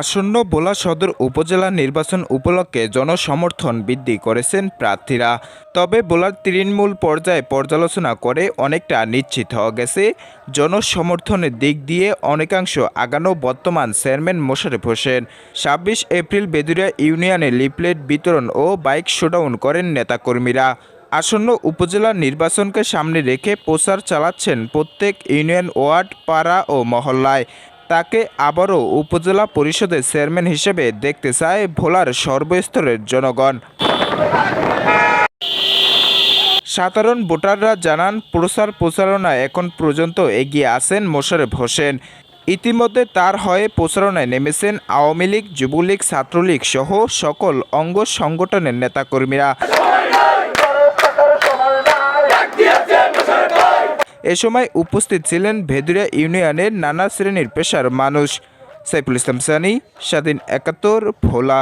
আসন্ন ভোলা সদর উপজেলা নির্বাচন উপলক্ষে জনসমর্থন বৃদ্ধি করেছেন প্রার্থীরা। তবে ভোলার তৃণমূল পর্যায়ে পর্যালোচনা করে অনেকটা নিশ্চিত হওয়া গেছে। জনসমর্থনের দিক দিয়ে অনেকাংশ আগানো বর্তমান চেয়ারম্যান মোশারেফ হোসেন। ছাব্বিশ এপ্রিল বেদুরিয়া ইউনিয়নে লিফলেট বিতরণ ও বাইক শোডাউন করেন নেতাকর্মীরা। আসন্ন উপজেলা নির্বাচনকে সামনে রেখে প্রচার চালাচ্ছেন প্রত্যেক ইউনিয়ন ওয়ার্ড, পাড়া ও মহল্লায়। তাকে আবারও উপজেলা পরিষদের চেয়ারম্যান হিসেবে দেখতে চায় ভোলার সর্বস্তরের জনগণ। সাধারণ ভোটাররা জানান, প্রচার প্রচারণা এখন পর্যন্ত এগিয়ে আছেন মোশারেফ হোসেন। ইতিমধ্যে তার হয়ে প্রচারণায় নেমেছেন আওয়ামী লীগ, যুবলীগ, ছাত্রলীগ সহ সকল অঙ্গ সংগঠনের নেতাকর্মীরা। এ সময় উপস্থিত ছিলেন ভেদুরিয়া ইউনিয়নের নানা শ্রেণির পেশার মানুষ। সাইফুল ইসলাম সানি, স্বাধীন একাত্তর, ভোলা।